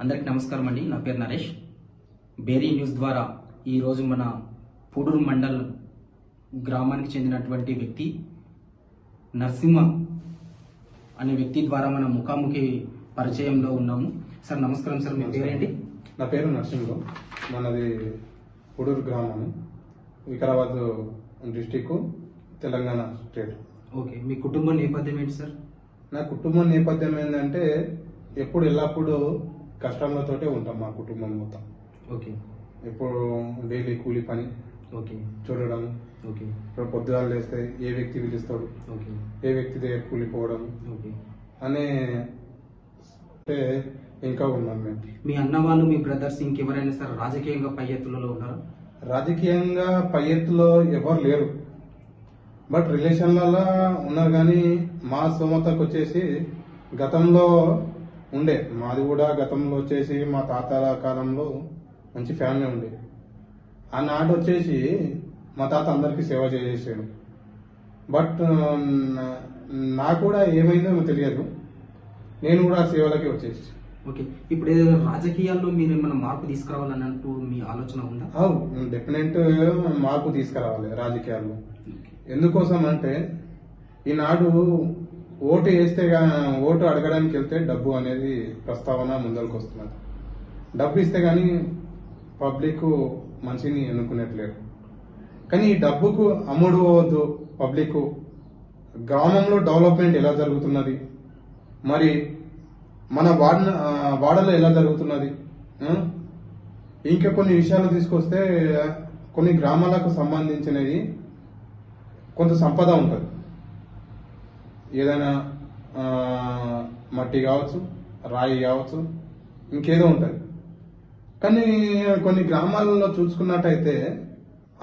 అందరికి నమస్కారం అండి. నా పేరు నరేష్. బేరీ న్యూస్ ద్వారా ఈరోజు మన పూడూరు మండల్ గ్రామానికి చెందినటువంటి వ్యక్తి నరసింహ అనే వ్యక్తి ద్వారా మన ముఖాముఖి పరిచయంలో ఉన్నాము. సార్ నమస్కారం సార్ మీ పేరేంటి? నా పేరు నరసింహు. మనది పుడూరు గ్రామం Vikarabad district Telangana state. Okay. మీ కుటుంబ నేపథ్యం ఏంటి సార్? నా కుటుంబం నేపథ్యం ఏంటంటే ఎప్పుడు ఎల్లప్పుడూ కష్టాలతోటే ఉంటాం మా కుటుంబం మొత్తం. ఓకే. ఎప్పుడు డైలీ కూలి పని ఓకే. చూడడం ఓకే. ఇప్పుడు పొద్దుగాలు లేస్తే ఏ వ్యక్తి పిలుస్తాడు? ఓకే. ఏ వ్యక్తి దగ్గర కూలిపోవడం? ఓకే. అనే అంటే ఇంకా ఉన్నాం మేము. మీ అన్న వాళ్ళు మీ బ్రదర్స్ ఇంకెవరైనా సార్ రాజకీయంగా పై ఎత్తులలో ఉన్నారా? రాజకీయంగా పై ఎత్తులో ఎవరు లేరు. బట్ రిలేషన్లలో ఉన్నారు కానీ మా స్తోమతకు వచ్చేసి గతంలో ఉండే. మాది కూడా గతంలో వచ్చేసి మా తాతల కాలంలో మంచి ఫ్యామిలీ ఉండే. ఆనాడు వచ్చేసి మా తాత అందరికీ సేవ చేసేసాడు. బట్ నా- నాకు కూడా ఏమైందో తెలియదు. నేను కూడా సేవలకి వచ్చేసి. ఓకే. ఇప్పుడు ఏదైనా రాజకీయాల్లో మీరు ఏమైనా మార్పు తీసుకురావాలన్నట్టు మీ ఆలోచన ఉందా? అవు డెఫినెట్ మార్పు తీసుకురావాలి రాజకీయాల్లో. ఎందుకోసం అంటే ఈనాడు ఓటు వేస్తే ఓటు అడగడానికి వెళ్తే డబ్బు అనేది ప్రస్తావన ముందరకు వస్తున్నది డబ్బు ఇస్తే కానీ పబ్లిక్ మనిషిని ఎన్నుకునేట్లేరు. కానీ ఈ డబ్బుకు అమ్ముడు పోవద్దు పబ్లిక్ గ్రామంలో డెవలప్మెంట్ ఎలా జరుగుతున్నది? మరి మన వాడ వాడలో ఎలా జరుగుతున్నది? ఇంకా కొన్ని విషయాలు తీసుకొస్తే కొన్ని గ్రామాలకు సంబంధించినది కొంత సంపద ఉంటుంది. ఏదైనా మట్టి కావచ్చు రాయి కావచ్చు ఇంకేదో ఉంటుంది. కానీ కొన్ని గ్రామాలలో చూసుకున్నట్టయితే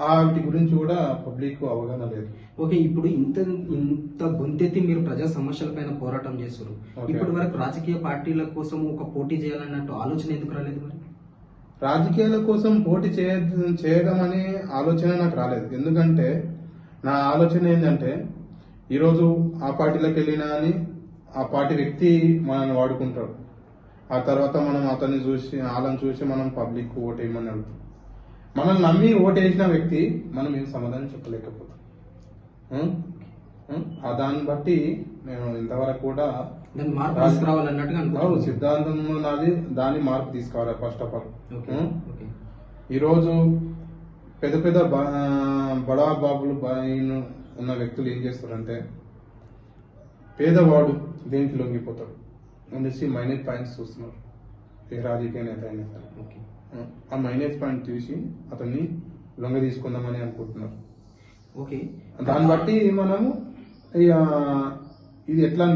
ఆ వీటి గురించి కూడా పబ్లిక్ అవగాహన లేదు. ఓకే ఇప్పుడు ఇంత ఇంత గొంతెత్తి మీరు ప్రజా సమస్యలపైన పోరాటం చేస్తారు. ఇప్పటి వరకు రాజకీయ పార్టీల కోసం ఒక పోటీ చేయాలన్నట్టు ఆలోచన ఎందుకు రాలేదు మరి? రాజకీయాల కోసం పోటీ చేయ చేయడం అనే ఆలోచన నాకు రాలేదు. ఎందుకంటే నా ఆలోచన ఏంటంటే ఈరోజు ఆ పార్టీలోకి వెళ్ళినా అని ఆ పార్టీ వ్యక్తి మనల్ని వాడుకుంటాడు. ఆ తర్వాత మనం అతన్ని చూసి వాళ్ళని చూసి మనం పబ్లిక్ ఓటు వేయమని అడుగుతాం. మనల్ని నమ్మి ఓటు వేసిన వ్యక్తి మనం ఏం సమాధానం చెప్పలేకపోతాం? ఆ దాన్ని బట్టి నేను ఇంతవరకు కూడా సిద్ధాంతం నాది దాన్ని మార్పు తీసుకోవాలి ఫస్ట్ ఆఫ్ ఆల్ ఈరోజు పెద్ద పెద్ద బడా బాబులు బాయిన్ ఉన్న వ్యక్తులు ఏం చేస్తారంటే పేదవాడు దేనికి లొంగిపోతాడు? అనేసి మైనస్ పాయింట్స్ చూస్తున్నారు. ఏ రాజకీయ నేత అయినా సరే. ఆ మైనస్ పాయింట్ చూసి అతన్ని లొంగ తీసుకుందామని అనుకుంటున్నారు. ఓకే. దాన్ని బట్టి మనము ఇది ఎట్లా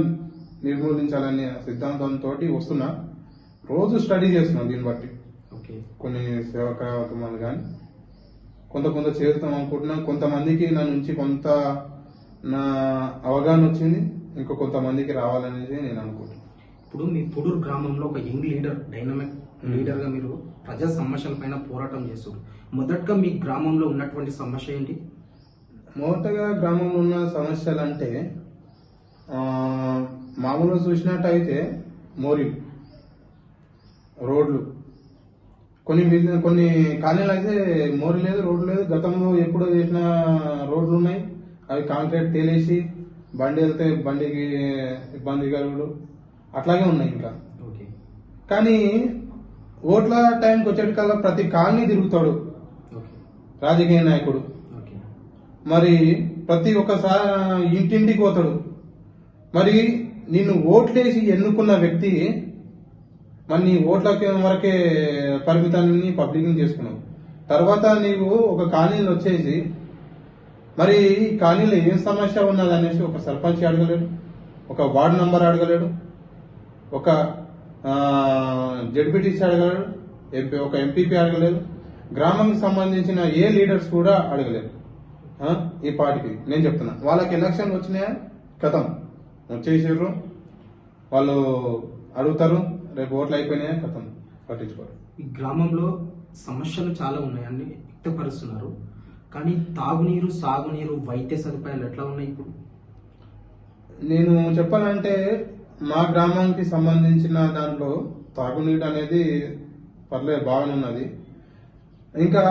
నిర్మూలించాలనే సిద్ధాంతంతో వస్తున్నా. రోజు స్టడీ చేస్తున్నాం దీన్ని బట్టి. ఓకే. కొన్ని సేవా కార్యక్రమాలు కానీ కొంత కొంత చేరుతాం అనుకుంటున్నాం. కొంతమందికి నా నుంచి కొంత నా అవగాహన వచ్చింది. ఇంకో కొంతమందికి రావాలనేది నేను అనుకుంటున్నాను. ఇప్పుడు మీ పుడూరు గ్రామంలో ఒక యంగ్ లీడర్ డైనమిక్ లీడర్గా మీరు ప్రజా సమస్యలపైన పోరాటం చేస్తారు మొదటగా మీ గ్రామంలో ఉన్నటువంటి సమస్య ఏంటి? మొదటగా గ్రామంలో ఉన్న సమస్యలు అంటే మామూలుగా చూసినట్టయితే మోరీలు రోడ్లు. కొన్ని కొన్ని కాలనీలు అయితే మోరీ లేదు రోడ్లు లేదు. గతంలో ఎప్పుడో చేసిన రోడ్లు ఉన్నాయి. అవి కాంక్రీట్ తేలేసి బండి వెళ్తే బండికి ఇబ్బంది కలుగుడు. అట్లాగే ఉన్నాయి ఇంకా. కానీ ఓట్ల టైంకి వచ్చేటికల్లా ప్రతి కాలనీ తిరుగుతాడు. రాజకీయ నాయకుడు. మరి ప్రతి ఒక్కసారి ఇంటింటికి పోతాడు. మరి నిన్ను ఓట్లేసి ఎన్నుకున్న వ్యక్తి మరి నీ ఓట్ల వరకే పరిమితాన్ని పబ్లిక్ చేసుకున్నావు. తర్వాత నీవు ఒక కాలనీలు వచ్చేసి మరి ఈ కాలనీలో ఏం సమస్య ఉన్నది అనేసి ఒక సర్పంచ్ అడగలేడు ఒక వార్డు నంబర్ అడగలేడు ఒక జడ్పీటీసీ అడగలేడు ఎంపీ ఒక ఎంపీపీ అడగలేదు గ్రామంకి సంబంధించిన ఏ లీడర్స్ కూడా అడగలేదు. ఈ పార్టీకి నేను చెప్తున్నా. వాళ్ళకి ఎలక్షన్ వచ్చినాయా? కథం. వచ్చేసారు వాళ్ళు అడుగుతారు. రేపు ఓట్లు అయిపోయినాయా కథం పట్టించుకోరు. ఈ గ్రామంలో సమస్యలు చాలా ఉన్నాయని వ్యక్తపరుస్తున్నారు. కానీ తాగునీరు సాగునీరు వైద్య సదుపాయాలు ఎట్లా ఉన్నాయి ఇప్పుడు? నేను చెప్పాలంటే మా గ్రామానికి సంబంధించిన దాంట్లో తాగునీటి అనేది పర్లేదు బాగానే ఉన్నది. ఇంకా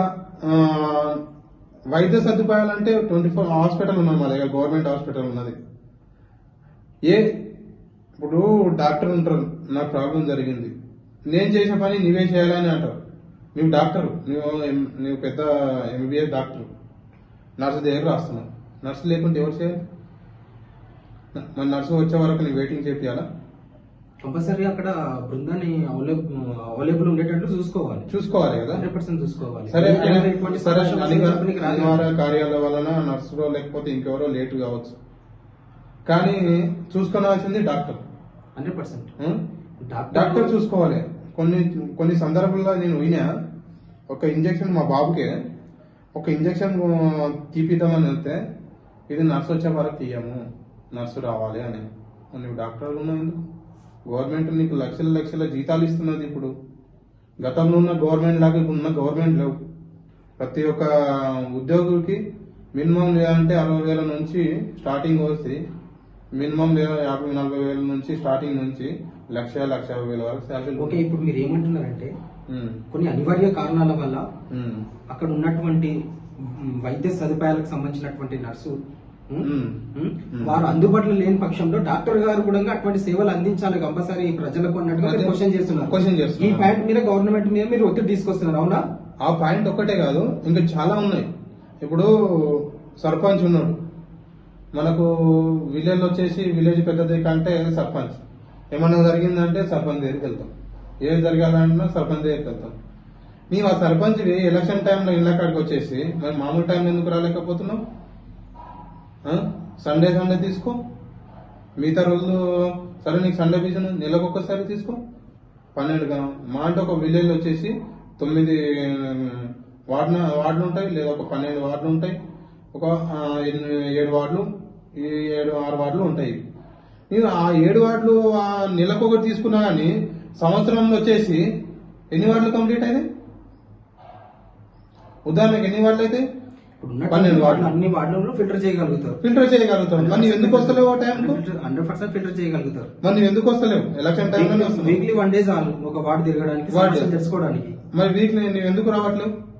వైద్య సదుపాయాలు అంటే ట్వంటీ ఫోర్ హాస్పిటల్ ఉన్నది మా దగ్గర గవర్నమెంట్ హాస్పిటల్ ఉన్నది. ఏ ఇప్పుడు డాక్టర్ ఉంటారు నాకు ప్రాబ్లం జరిగింది. నేను చేసిన పని నీవే చేయాలని అంటారు. నువ్వు డాక్టర్ నువ్వు నువ్వు పెద్ద ఎంబీబీఎస్ డాక్టర్. నర్సు దగ్గర రాస్తున్నావు. నర్సు లేకుంటే ఎవరు చేయాలి? మన నర్సు వచ్చే వరకు నీ వెయిటింగ్ చేపియాలా? కంపల్సరీ అక్కడ బృందాన్ని అవైలబుల్ ఉండేటట్లు చూసుకోవాలి. చూసుకోవాలి కదా? హండ్రెడ్ పర్సెంట్ చూసుకోవాలి. సరే సరే సమస్యలు అనివా- చెప్పడానికి రాదు. అనివార్య కార్యాల వలన నర్సులో లేకపోతే ఇంకెవరో లేటు కావచ్చు. కానీ చూసుకోవాల్సింది డాక్టర్. Hundred percent? డాక్టర్ చూసుకోవాలి. కొన్ని కొన్ని సందర్భాల్లో నేను వినా ఒక ఇంజెక్షన్ మా బాబుకే ఒక ఇంజెక్షన్ తీపిద్దామని వెళ్తే ఇది నర్సు వచ్చే వరకు తీయము నర్సు రావాలి అని. నువ్వు డాక్టర్ ఉన్నావు గవర్నమెంట్ నీకు లక్షల లక్షల జీతాలు ఇస్తున్నది ఇప్పుడు. గతంలో ఉన్న గవర్నమెంట్ లాగా ఇప్పుడు ఉన్న గవర్నమెంట్ లేవు. ప్రతి ఒక్క ఉద్యోగులకి మినిమం లేదంటే అరవై వేల నుంచి స్టార్టింగ్ వస్తే మినిమం యాభై నలభై వేల నుంచి స్టార్టింగ్ నుంచి లక్ష లక్ష యాభై వేల వరకు శాలరీ ఓకే ఇప్పుడు మీరు ఏమంటున్నారంటే కొన్ని అనివార్య కారణాల వల్ల అక్కడ ఉన్నటువంటి వైద్య సదుపాయాలకు సంబంధించినటువంటి నర్సు. వారు అందుబాటులో లేని పక్షంలో డాక్టర్ గారు కూడా అటువంటి సేవలు అందించాలి కంపల్సరీ ప్రజలకు అన్నట్టుగా అదే. క్వశ్చన్ చేస్తున్నారు. Question చేస్తున్నారు. ఈ పాయింట్ మీద గవర్నమెంట్ మీద మీరు ఒత్తిడి తీసుకొస్తున్నారు అవునా? ఆ పాయింట్ ఒక్కటే కాదు ఇంకా చాలా ఉన్నాయి. ఇప్పుడు సర్పంచ్ ఉన్నాడు. మనకు విలేజ్ వచ్చేసి విలేజ్ పెద్దది కంటే సర్పంచ్. ఏమన్నా జరిగిందంటే సర్పంచ్ దగ్గరికి వెళ్తాం. ఏది జరగాలన్నా సర్పంచ్ దగ్గరికి వెళ్తాం. నీవు ఆ సర్పంచ్ ఎలక్షన్ టైంలో ఇళ్ళ కాడికి వచ్చేసి మరి మామూలు టైంలో ఎందుకు రాలేకపోతున్నాం సండే సండే తీసుకో. మిగతా రోజులు సరే నీకు సండే విజన్ నెలకు ఒక్కసారి తీసుకో. పన్నెండు గా- మా అంటే ఒక విలేజ్ వచ్చేసి తొమ్మిది వార్డు వార్డులు ఉంటాయి. లేదా ఒక పన్నెండు వార్డులు ఉంటాయి. ఒక ఎనిమిది ఏడు వార్డులు. ఏడు ఆరు వార్డులు ఉంటాయి. నేను ఆ ఏడు వార్డులు ఆ నెలకు ఒకటి తీసుకున్నా కానీ సంవత్సరంలో వచ్చేసి ఎన్ని వార్డులు కంప్లీట్ అయినాయి? ఉదాహరణకి ఎన్ని వార్డులు అయితే? పన్నెండు వార్డులు. వార్డులు. అన్ని వార్డులను ఫిల్టర్ చేయగలుగుతారు. ఫిల్టర్ చేయగలుగుతాం మరి ఎందుకు వస్తలేవు ఆ టైంకు? హండ్రెడ్ పర్సెంట్ ఫిల్టర్ చేయగలుగుతారు. మరి ఎందుకు వస్తలేవు? ఎలక్షన్ వస్తున్నావు వీక్లీ వన్ డే చాలు. ఒక వార్డు తిరగడానికి వార్డు. తెలుసుకోవడానికి. మరి వీక్ నువ్వు ఎందుకు రావట్లేవు?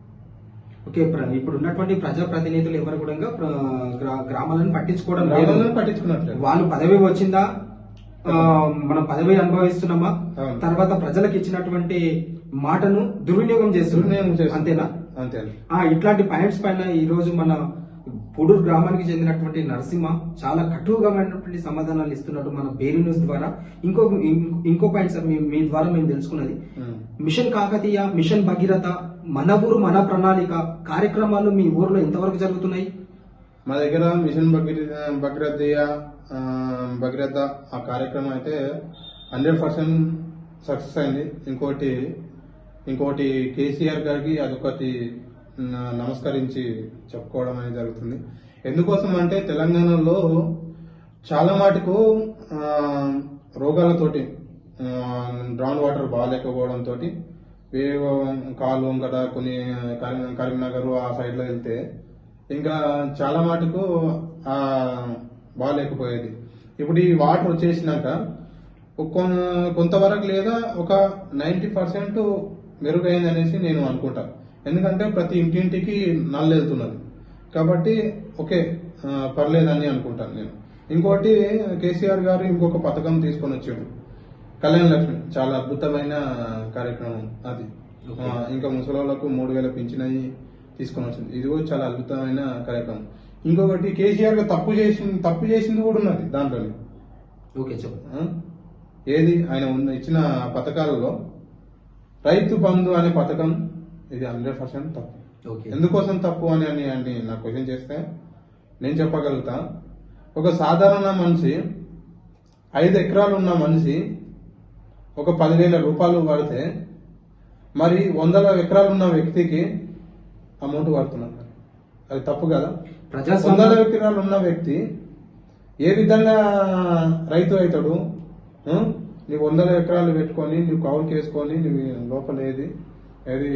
ఓకే ఇప్పుడు ఉన్నటువంటి ప్రజా ప్రతినిధులు ఎవరు కూడా గ్రామాలను పట్టించుకోవడం లేదు. గ్రామాలను పట్టించుకున్నట్లేదు వాళ్ళు పదవి వచ్చిందా? ఆ, మనం పదవి అనుభవిస్తున్నామా? అవును. తర్వాత ప్రజలకు ఇచ్చినటువంటి మాటను దుర్వినియోగం దుర్వినియోగం చేస్తున్నాం చేస్తున్నాం. అంతేనా? అంతే ఆ ఇట్లాంటి పాయింట్స్ పైన ఈ రోజు మన పొడూరు గ్రామానికి చెందినటువంటి నరసింహ చాలా కఠోరమైనటువంటి సమాధానాలు ఇస్తున్నట్టు మన బేరీ న్యూస్ ద్వారా. ఇంకో ఇం- ఇంకో పాయింట్ సార్ మీ మీ ద్వారా మేము తెలుసుకున్నది. మిషన్ కాకతీయ మిషన్ భగీరథ మన ఊరు మన ప్రణాళిక కార్యక్రమాలు మీ ఊర్లో ఎంతవరకు జరుగుతున్నాయి? మా దగ్గర మిషన్ భగీరథ భగీరథయ్య భగీరథ ఆ కార్యక్రమం అయితే హండ్రెడ్ పర్సెంట్ సక్సెస్ అయింది. ఇంకోటి ఇంకోటి కేసీఆర్ గారికి అదొకటి నమస్కరించి చెప్పుకోవడం అనేది జరుగుతుంది. ఎందుకోసం అంటే తెలంగాణలో చాలా మటుకు రోగాలతోటి గ్రౌండ్ వాటర్ బాగాలేకపోవడంతో కాలు కదా కొన్ని కరీం- కరీంనగర్ ఆ సైడ్లో వెళ్తే ఇంకా చాలా మటుకు ఆ, బాగాలేకపోయేది. ఇప్పుడు ఈ వాటర్ వచ్చేసినాక కొంతవరకు లేదా ఒక నైంటీ పర్సెంట్ మెరుగైంది అనేసి నేను అనుకుంటా. ఎందుకంటే ప్రతి ఇంటింటికి నల్లు వెళ్తున్నది కాబట్టి ఓకే పర్లేదని అనుకుంటాను నేను. ఇంకోటి కేసీఆర్ గారు ఇంకొక పథకం తీసుకొని వచ్చాడు కళ్యాణ లక్ష్మి చాలా అద్భుతమైన కార్యక్రమం అది. ఇంకా ముసలోళ్ళకు మూడు వేల పింఛనయి తీసుకొని వచ్చింది. ఇది కూడా చాలా అద్భుతమైన కార్యక్రమం. ఇంకొకటి కేసీఆర్ తప్పు చేసింది తప్పు చేసింది కూడా ఉన్నది దాంట్లోనే. ఓకే చెప్పు? ఏది? ఆయన ఉన్న ఇచ్చిన పథకాలలో రైతు బంధు అనే పథకం ఇది హండ్రెడ్ పర్సెంట్ తప్పు. ఓకే. ఎందుకోసం తప్పు అని అని అని నా క్వశ్చన్ చేస్తే నేను చెప్పగలుగుతా. ఒక సాధారణ మనిషి ఐదు ఎకరాలు ఉన్న మనిషి ఒక పదివేల రూపాయలు పడితే మరి వందల ఎకరాలు ఉన్న వ్యక్తికి అమౌంట్ పడుతున్నారు అది తప్పు కదా? వందల ఎకరాలు ఉన్న వ్యక్తి ఏ విధంగా రైతు అవుతాడు? నీవు వందల ఎకరాలు పెట్టుకొని నువ్వు కౌలుకి వేసుకొని నువ్వు లోపల ఏది? ఏది?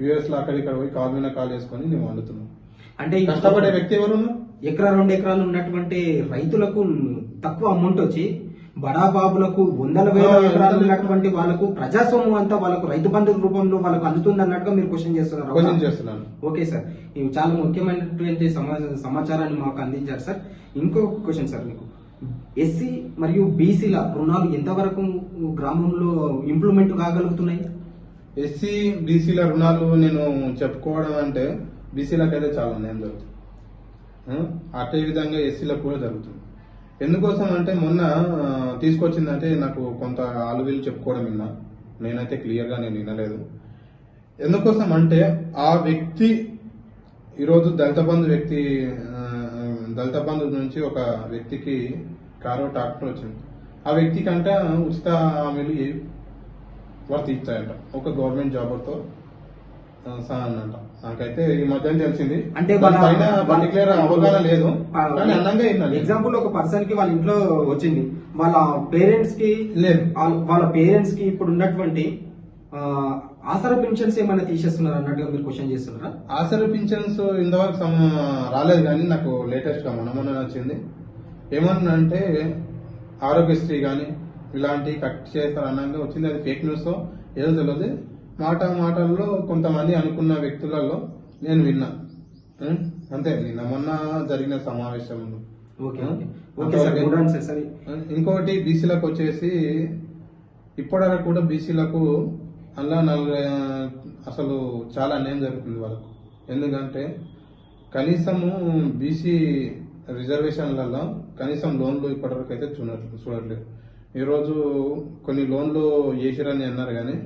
యుఎస్లో అక్కడ ఇక్కడ పోయి కాలు మీద కాలు వేసుకొని నువ్వు వండుతున్నావు. అంటే కష్టపడే వ్యక్తి ఎవరు ఎకరా రెండు ఎకరాలు ఉన్నటువంటి రైతులకు తక్కువ అమౌంట్ వచ్చి బడాబాబులకు వందల వేల ఎకరాలు ఉన్నటువంటి వాళ్ళకు ప్రజాస్వామ్యం అంతా వాళ్ళకు రైతు బంధు రూపంలో వాళ్ళకు అందుతుంది అన్నట్టుగా మీరు క్వశ్చన్ చేస్తున్నారు. అవునా? క్వశ్చన్ చేస్తున్నాను. Okay sir. ఇవి చాలా ముఖ్యమైనటువంటి సమా- సమాచారాన్ని మాకు అందించారు సార్. ఇంకొక క్వశ్చన్ సార్ మీకు. ఎస్సీ మరియు బీసీల రుణాలు ఎంతవరకు గ్రామంలో ఇంప్లిమెంట్ కాగలుగుతున్నాయి? ఎస్సీ బీసీల రుణాలు నేను చెప్పుకోవడం అంటే బీసీలకు అయితే చాలా న్యాయం జరుగుతుంది అదే విధంగా ఎస్సీలకు కూడా జరుగుతుంది. ఎందుకోసం అంటే మొన్న తీసుకొచ్చిందంటే నాకు కొంత ఆలువీలు చెప్పుకోవడం విన్నా. నేనైతే క్లియర్గా నేను వినలేదు. ఎందుకోసం అంటే ఆ వ్యక్తి ఈరోజు దళిత బంధు వ్యక్తి దళిత బంధు నుంచి ఒక వ్యక్తికి కారో ట్రాక్టర్ వచ్చింది. ఆ వ్యక్తి కంటే ఉచిత హామీలు వర్తిస్తాయంట. ఒక గవర్నమెంట్ జాబర్తో అంట నాకైతే ఈ మధ్య తెలిసింది. అంటే పర్టికులర్ అవగాహన లేదు. కానీ అందంగా. ఎగ్జాంపుల్ ఒక పర్సన్కి వాళ్ళ ఇంట్లో వచ్చింది. వాళ్ళ పేరెంట్స్కి లేదు. వాళ్ళ- పేరెంట్స్కి ఇప్పుడు ఉన్నటువంటి ఆసరా పెన్షన్స్ ఏమైనా తీసేస్తున్నారు అన్నట్టుగా మీరు క్వశ్చన్ చేస్తున్నారా? ఆసర పింఛన్స్ ఇంతవరకు సమ- రాలేదు కానీ నాకు లేటెస్ట్గా మన మొన్న వచ్చింది. ఏమన్నంటే ఆరోగ్యశ్రీ కానీ ఇలాంటి కట్ చేస్తారు అన్నాక వచ్చింది. అది ఫేక్ న్యూస్ ఏదో తెలియదు. మాట మాటల్లో కొంతమంది అనుకున్న వ్యక్తులలో నేను విన్నా? అంతే నిన్న మొన్న జరిగిన సమావేశంలో. Okay okay. Sir sir. ఇంకొకటి బీసీలకు వచ్చేసి ఇప్పటివరకు కూడా బీసీలకు అలా నలుగు అసలు చాలా అన్యాయం జరుగుతుంది వాళ్ళకు. ఎందుకంటే కనీసము బీసీ రిజర్వేషన్లలో కనీసం లోన్లు ఇప్పటివరకు అయితే చూడట్లేదు చూడట్లేదు. ఈరోజు కొన్ని లోన్లు వేసిరని అన్నారు కానీ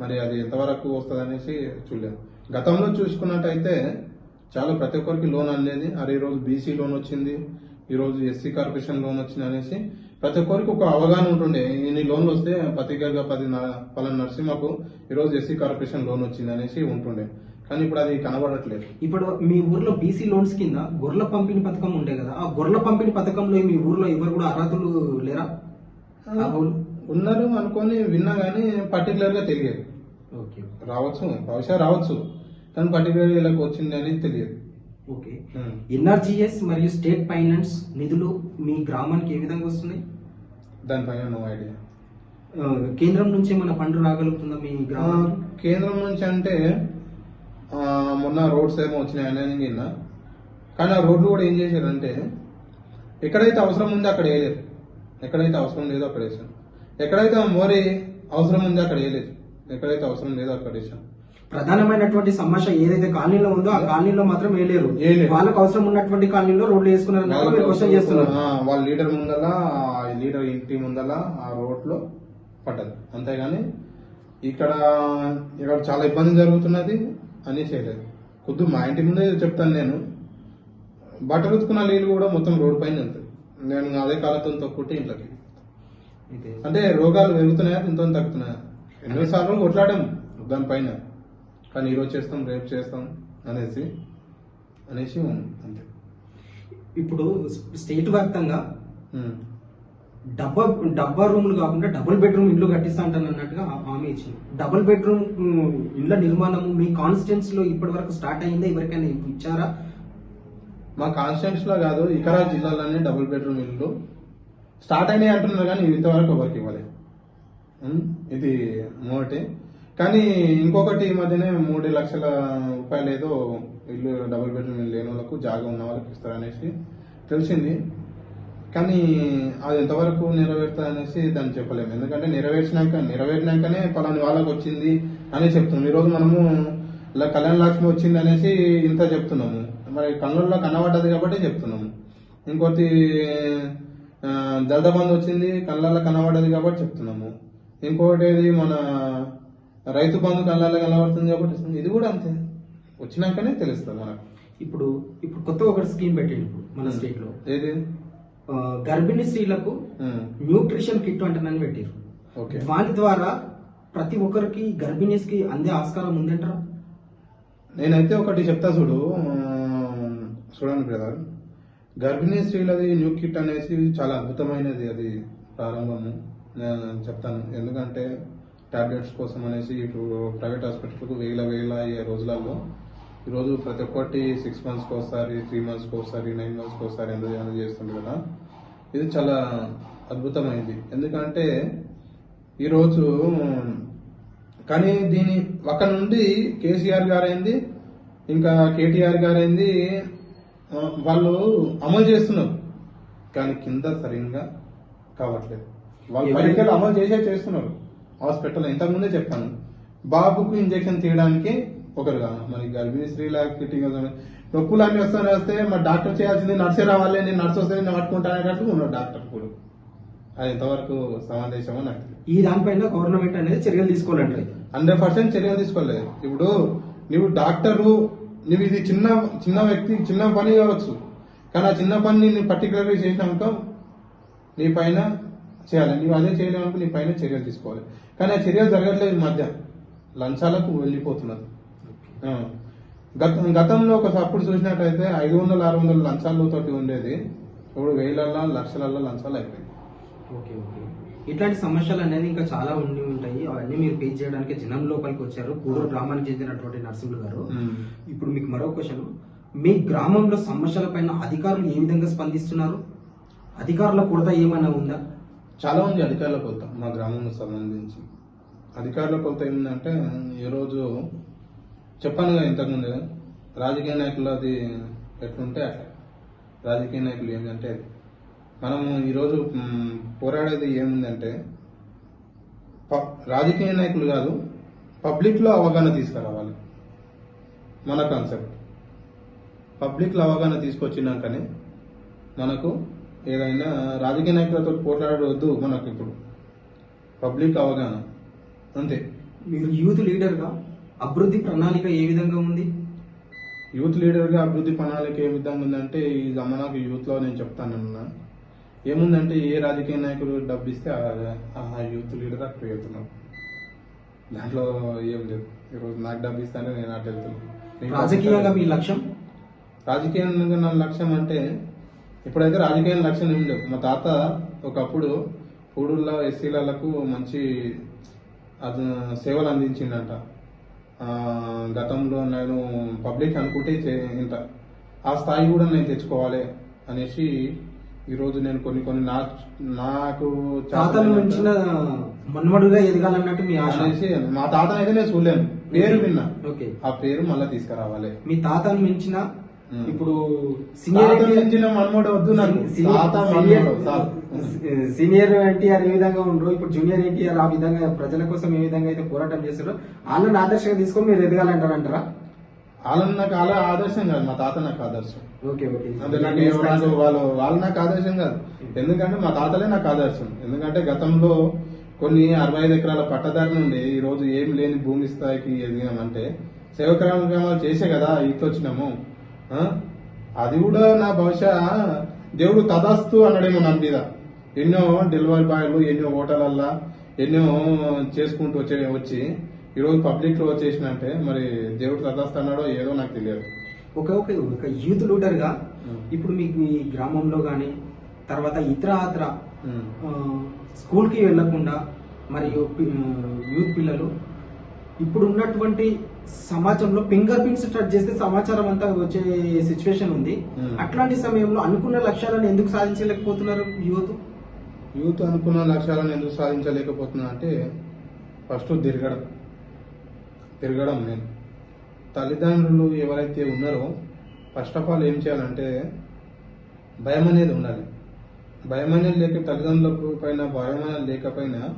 మరి అది ఎంతవరకు వస్తుంది అనేసి చూడలేదు గతంలో చూసుకున్నట్టయితే చాలా ప్రతి ఒక్కరికి లోన్ అనేది అరే ఈరోజు బీసీ లోన్ వచ్చింది ఈరోజు ఎస్సీ కార్పొరేషన్ లోన్ వచ్చింది అనేసి ప్రతి ఒక్కరికి ఒక అవగాహన ఉంటుండే. ఇన్ని లోన్లు వస్తే పత్రికగా పది పలానా నరసింహకు ఈరోజు ఎస్సీ కార్పొరేషన్ లోన్ వచ్చింది అనేసి ఉంటుండే. కానీ ఇప్పుడు అది కనబడట్లేదు. ఇప్పుడు మీ ఊర్లో బీసీ లోన్స్ కింద గొర్రెల పంపిణీ పథకం ఉండే కదా ఆ గొర్రెల పంపిణీ పథకంలో మీ ఊర్లో ఎవరు కూడా అర్హతలు లేరా? అర్హులు? ఉన్నారు అనుకొని విన్నా కానీ పర్టికులర్గా తెలియదు. ఓకే. రావచ్చు బహుశా రావచ్చు. కానీ పర్టికులర్ వీళ్ళకి వచ్చింది అనేది తెలియదు. ఓకే. ఎన్ఆర్జీఎస్ మరియు స్టేట్ ఫైనాన్స్ నిధులు మీ గ్రామానికి ఏ విధంగా వస్తున్నాయి? దానిపైన నో ఐడియా కేంద్రం నుంచి ఏమైనా ఫండ్ రాగలుగుతుందా మీ గ్రామానికి? కేంద్రం నుంచి అంటే మొన్న రోడ్స్ ఏమో వచ్చినాయని నేను విన్నా. కానీ ఆ రోడ్లు కూడా ఏం చేశారంటే ఎక్కడైతే అవసరం ఉందో అక్కడ వేయలేదు. ఎక్కడైతే అవసరం లేదో అక్కడ వేసాం ఎక్కడైతే మోరీ అవసరం ఉందో అక్కడ వేయలేదు. ఎక్కడైతే అవసరం లేదో అక్కడ వేసాం ప్రధానమైనటువంటి సమస్య ఏదైతే కాలనీలో ఉందో ఆ కాలనీలో మాత్రం వేయలేరు. వాళ్ళకు అవసరం ఉన్నటువంటి కాలనీలో రోడ్లు వేసుకున్నారు క్వశ్చన్ చేస్తున్నారు. వాళ్ళ లీడర్ ముందల లీడర్ ఇంటి ముందల ఆ రోడ్లో పడ్డది. అంతేగాని ఇక్కడ ఇక్కడ చాలా ఇబ్బంది జరుగుతున్నది అని చేయలేదు. కొద్దు మా ఇంటి ముందే చెప్తాను నేను. బట్టలు ఉతుకున్న నీళ్ళు కూడా మొత్తం రోడ్ పైన వెళ్తాయి నేను అదే కాలతో తొక్కుంటే ఇంట్లోకి అంటే రోగాలు పెరుగుతున్నాయా ఇంత తగ్గుతున్నాయా? ఎన్నోసార్లు కొట్లాడాం దానిపైన. కానీ ఈరోజు చేస్తాం రేపు చేస్తాం అనేసి అనేసి అంతే. ఇప్పుడు స్టేట్ వ్యాప్తంగా. డబ్బా డబ్బా రూములు కాకుండా డబుల్ బెడ్రూమ్ ఇల్లు కట్టిస్తా అంటాను అన్నట్టుగా హామీ ఇచ్చింది. డబుల్ బెడ్రూమ్ ఇళ్ళ నిర్మాణము మీ కాన్స్టిట్యూన్స్లో ఇప్పటి వరకు స్టార్ట్ అయిందా ఎవరికైనా ఇచ్చారా? మా కాన్స్టిట్యూన్స్లో కాదు ఇతర జిల్లాలోనే డబుల్ బెడ్రూమ్ ఇల్లు. స్టార్ట్ అయినాయి అంటున్నారు కానీ ఇంతవరకు ఎవరికి ఇవ్వలేదు. ఇది మొదటి కానీ ఇంకొకటి ఈ మధ్యనే మూడు లక్షల రూపాయలు ఏదో ఇల్లు డబుల్ బెడ్రూమ్ ఇల్లు లేని వాళ్ళకు జాగా ఉన్న వాళ్ళకి ఇస్తారనేసి తెలిసింది. కానీ అది ఎంతవరకు నెరవేరుతుంది అనేసి దాన్ని చెప్పలేము. ఎందుకంటే నెరవేర్చినాక నెరవేరినాకనే పలాని వాళ్ళకి వచ్చింది అని చెప్తున్నాం. ఈరోజు మనము ఇలా కళ్యాణ లక్ష్మి వచ్చింది అనేసి ఇంత చెప్తున్నాము. మరి కళ్ళల్లో కనబడ్డది కాబట్టి చెప్తున్నాము. ఇంకోటి బంధు వచ్చింది కళ్ళల్లో కనబడ్డది కాబట్టి చెప్తున్నాము. ఇంకోటి ఏది మన రైతు బంధు కళ్ళల్లో కనబడుతుంది కాబట్టి. ఇది కూడా అంతే. వచ్చినాకనే తెలుస్తుంది మనకు. ఇప్పుడు ఇప్పుడు కొత్తగా ఒక స్కీమ్ ఇప్పుడు మన. స్టేట్లో ఏది? గర్భిణీ స్త్రీలకు న్యూట్రిషన్ కిట్ అంటానని పెట్టారు ఓకే. దాని ద్వారా ప్రతి ఒక్కరికి గర్భిణీస్కి అందే ఆస్కారం ఉందంటారా? నేనైతే ఒకటి చెప్తా చూడు. చూడండి బ్రదర్. గర్భిణీ స్త్రీలది న్యూ కిట్ అనేసి చాలా అద్భుతమైనది అది ప్రారంభము. చెప్తాను. ఎందుకంటే టాబ్లెట్స్ కోసం అనేసి ఇప్పుడు ప్రైవేట్ హాస్పిటల్కు వేల వేల అయ్యే రోజులలో ఈరోజు ప్రతి ఒక్కటి సిక్స్ మంత్స్కి ఒకసారి త్రీ మంత్స్కి ఒకసారి నైన్ మంత్స్కి ఒకసారి ఎందుకు చేస్తుంది కదా. ఇది చాలా అద్భుతమైంది. ఎందుకంటే ఈరోజు కానీ దీని ఒక నుండి కేసీఆర్ గారైంది ఇంకా కేటీఆర్ గారైంది వాళ్ళు అమలు చేస్తున్నారు. కానీ కింద సరిగ్గా కావట్లేదు. వాళ్ళు పైకి అమలు చేసే చేస్తున్నారు. హాస్పిటల్ ఇంతకుముందే చెప్పాను. బాబుకు ఇంజెక్షన్ తీయడానికి ఒకరు మరి గర్భిణీ స్త్రీలకి నొప్పులు అన్ని వస్తానే వస్తే మరి డాక్టర్ చేయాల్సింది నర్సే రావాలి నేను నర్స్ వస్తే నేను పట్టుకుంటానన్నట్టు ఉన్నాడు డాక్టర్ కూడా. అది ఎంతవరకు సమాదేశమో నాకు. ఈ దానిపైన గవర్నమెంట్ అనేది చర్యలు తీసుకోవాలంటారు. హండ్రెడ్ పర్సెంట్ చర్యలు తీసుకోలేదు. ఇప్పుడు నువ్వు డాక్టరు నువ్వు ఇది చిన్న చిన్న వ్యక్తి చిన్న పని కావచ్చు. కానీ ఆ చిన్న పని నేను పర్టికులర్గా చేసినాక నీ పైన చేయాలి. నువ్వు అదే చేయలేమనుకో నీ పైన చర్యలు తీసుకోవాలి. కానీ ఆ చర్యలు జరగట్లేదు ఈ మధ్య. లంచాలకు వెళ్ళిపోతున్నారు. గత గతంలో ఒక అప్పుడు చూసినట్టయితే ఐదు వందల ఆరు వందల లంచాలతోటి ఉండేది. ఇప్పుడు వేలల్లో లక్షలలో లంచాలు అయిపోయింది ఓకే ఓకే. ఇట్లాంటి సమస్యలు అనేది ఇంకా చాలా ఉండి ఉంటాయి. అవన్నీ మీరు ఫేస్ చేయడానికి జనం లోపలికి వచ్చారు. కూడూరు గ్రామానికి చెందినటువంటి నరసింహులు గారు. ఇప్పుడు మీకు మరో క్వశ్చన్ మీ గ్రామంలో సమస్యల పైన అధికారులు ఏ విధంగా స్పందిస్తున్నారు? అధికారుల కొరత ఏమైనా ఉందా? చాలా ఉంది అధికారుల కొలత మా గ్రామంకు సంబంధించి. అధికారుల కొలత ఏమిందంటే ఈరోజు చెప్పాను కదా ఇంతకుముందు రాజకీయ నాయకులది ఎట్లుంటే అట్లా. రాజకీయ నాయకులు ఏంటంటే అది. మనము ఈరోజు పోరాడేది ఏముందంటే ప- రాజకీయ నాయకులు కాదు పబ్లిక్లో అవగాహన తీసుకురావాలి. మన కాన్సెప్ట్. పబ్లిక్లో అవగాహన తీసుకొచ్చినాకనే మనకు ఏదైనా రాజకీయ నాయకులతో పోట్లాడవద్దు మనకు ఇప్పుడు. పబ్లిక్ అవగాహన. అంతే. మీరు యూత్ లీడర్గా అభివృద్ధి ప్రణాళిక ఏ విధంగా ఉంది? యూత్ లీడర్గా అభివృద్ధి ప్రణాళిక ఏ విధంగా ఉందంటే ఈ గమనాకు యూత్లో నేను చెప్తానన్నా. ఏముందంటే ఏ రాజకీయ నాయకుడు డబ్బు ఇస్తే ఆ- యూత్ లీడర్ అక్కడ వెళ్తున్నాం దాంట్లో ఏం లేదు. ఈరోజు నాకు డబ్బు ఇస్తానే నేను అటు వెళ్తున్నాను. రాజకీయంగా మీ లక్ష్యం? రాజకీయంగా నా లక్ష్యం అంటే ఇప్పుడైతే రాజకీయ లక్ష్యం ఏం లేవు. మా తాత ఒకప్పుడు పూడూరులో ఎస్సీలకు మంచి అది సేవలు అందించిండంట. ఆ, గతంలో నేను పబ్లిక్ అనుకుంటే ఇంత. ఆ స్థాయి కూడా నేను తెచ్చుకోవాలి అనేసి ఈరోజు నేను కొన్ని కొన్ని నా నాకు తాతను మించిన మన్మడుగా ఎదగాలన్నట్టు మీ ఆశ. అనేసి మా తాతనైతే నేను చూడలేను. పేరు విన్నా. ఓకే. ఆ పేరు మళ్ళీ తీసుకురావాలి. మీ తాతను మించిన. ఇప్పుడు తాత సీనియర్ మించిన మనమోడు వద్దు నాకు. తాత మనమోడు. సీనియర్ ఎన్టీఆర్ ఏ విధంగా ఉండరు ఇప్పుడు జూనియర్ ఎన్టీఆర్ ఆ విధంగా ప్రజల కోసం ఏ విధంగా అయితే పోరాటం చేస్తారో వాళ్ళని ఆదర్శంగా తీసుకొని మీరు ఎదగాలంటారు అంటారా వాళ్ళని నాకు అలా ఆదర్శం కాదు మా తాత నాకు ఆదర్శం. Okay okay. వాళ్ళు వాళ్ళు నాకు ఆదర్శం కాదు. ఎందుకంటే మా తాతలే నాకు ఆదర్శం. ఎందుకంటే గతంలో కొన్ని అరవై ఐదు ఎకరాల పట్టదారి నుండి ఈ రోజు ఏం లేని భూమి స్థాయికి ఎదిగినామంటే సేవక్రమాలు చేసే కదా ఇట్లా వచ్చినాము? అది కూడా నా బహుశా దేవుడు తదాస్తు అన్నాడేమో నా మీద. ఎన్నో డెలివరీ బాయ్లు ఎన్నో హోటలల్లా ఎన్నో చేసుకుంటూ వచ్చే వచ్చి ఈరోజు పబ్లిక్లో వచ్చేసినంటే మరి దేవుడు తదాస్తు అన్నాడో ఏదో నాకు తెలియదు. ఒక ఒక ఒక యూత్ లీడర్గా ఉమ్. ఇప్పుడు మీకు ఈ గ్రామంలో గానీ తర్వాత ఇతర ఆత్ర స్కూల్కి వెళ్ళకుండా మరియు యూత్ పిల్లలు ఇప్పుడు ఉన్నటువంటి సమాజంలో ఫింగర్ ప్రింట్స్ టచ్ చేస్తే సమాచారం అంతా వచ్చే సిచ్యువేషన్ ఉంది. అట్లాంటి సమయంలో అనుకున్న లక్ష్యాలను ఎందుకు సాధించలేకపోతున్నారు యూత్ యూత్ అనుకున్న లక్ష్యాలను ఎందుకు సాధించలేకపోతున్నా అంటే ఫస్ట్ తిరగడం తిరగడం నేను. తల్లిదండ్రులు ఎవరైతే ఉన్నారో ఫస్ట్ ఆఫ్ ఆల్ ఏం చేయాలంటే భయం అనేది ఉండాలి. భయం అనేది లేక తల్లిదండ్రులకు పైన భయం అనేది లేకపోయినా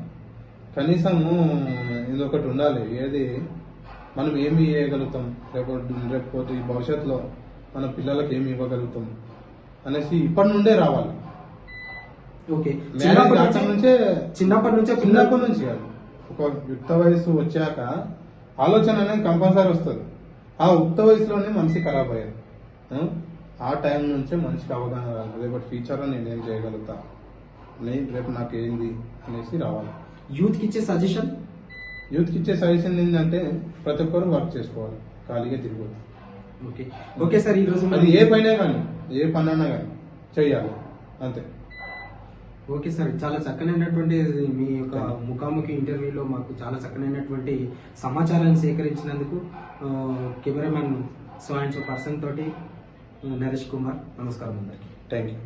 కనీసము ఇదొకటి ఉండాలి. ఏది మనం ఏమి చేయగలుగుతాం? రేపు రేపు ఈ భవిష్యత్తులో మన పిల్లలకి ఏమి ఇవ్వగలుగుతాం? అనేసి ఇప్పటి నుండే రావాలి. ఓకే. చిన్నప్పటి నుంచే- చిన్నప్పటి నుంచే చిన్నప్పటి నుంచి కాదు. ఒక యుక్త వయసు వచ్చాక ఆలోచన అనేది కంపల్సరీ వస్తుంది. ఆ యుక్త వయసులోనే మనిషి ఖరాబ్ అయ్యేది ఆ? టైం నుంచే మనిషికి అవగాహన రావాలి. రేపటి ఫ్యూచర్లో నేను ఏం చేయగలుగుతా? నేను రేపు నాకు ఏంది అనేసి రావాలి. యూత్కి ఇచ్చే సజెషన్ యూత్కి ఇచ్చే సజెషన్ ఏంటంటే ప్రతి ఒక్కరు వర్క్ చేసుకోవాలి. ఖాళీగా తిరగదు ఓకే ఓకే సార్ ఈ రోజు అది ఏ పైన కానీ ఏ పని అన్నా కానీ చెయ్యాలి. అంతే. ఓకే సార్ చాలా చక్కనైనటువంటి మీ యొక్క ముఖాముఖి ఇంటర్వ్యూలో మాకు చాలా చక్కనైనటువంటి సమాచారాన్ని సేకరించినందుకు cameraman cameramen so and so person తోటి నరేష్ కుమార్ నమస్కారం అందరికీ. Thank you